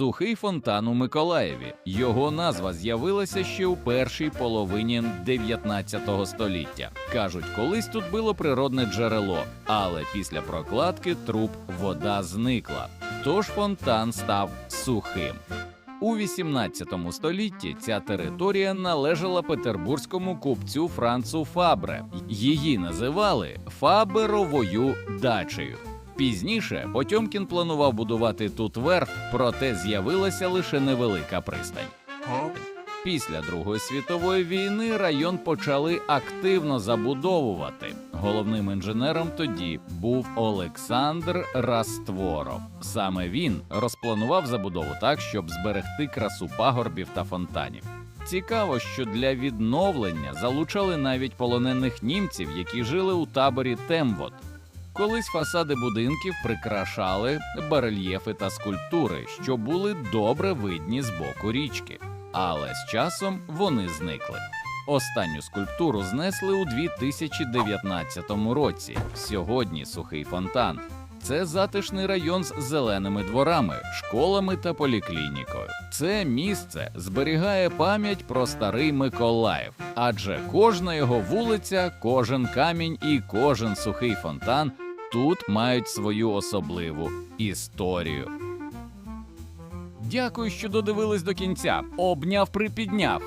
Сухий фонтан у Миколаєві. Його назва з'явилася ще у першій половині 19 століття. Кажуть, колись тут було природне джерело, але після прокладки труб вода зникла. Тож фонтан став сухим. У 18 столітті ця територія належала петербурзькому купцю Францу Фабре. Її називали Фаберовою дачею. Пізніше Потьомкін планував будувати тут верф, проте з'явилася лише невелика пристань. Після Другої світової війни район почали активно забудовувати. Головним інженером тоді був Олександр Растворов. Саме він розпланував забудову так, щоб зберегти красу пагорбів та фонтанів. Цікаво, що для відновлення залучали навіть полонених німців, які жили у таборі Темвот. Колись фасади будинків прикрашали барельєфи та скульптури, що були добре видні з боку річки. Але з часом вони зникли. Останню скульптуру знесли у 2019 році. Сьогодні сухий фонтан. Це затишний район з зеленими дворами, школами та поліклінікою. Це місце зберігає пам'ять про старий Миколаїв, адже кожна його вулиця, кожен камінь і кожен сухий фонтан тут мають свою особливу історію. Дякую, що додивились до кінця. Обняв, припідняв.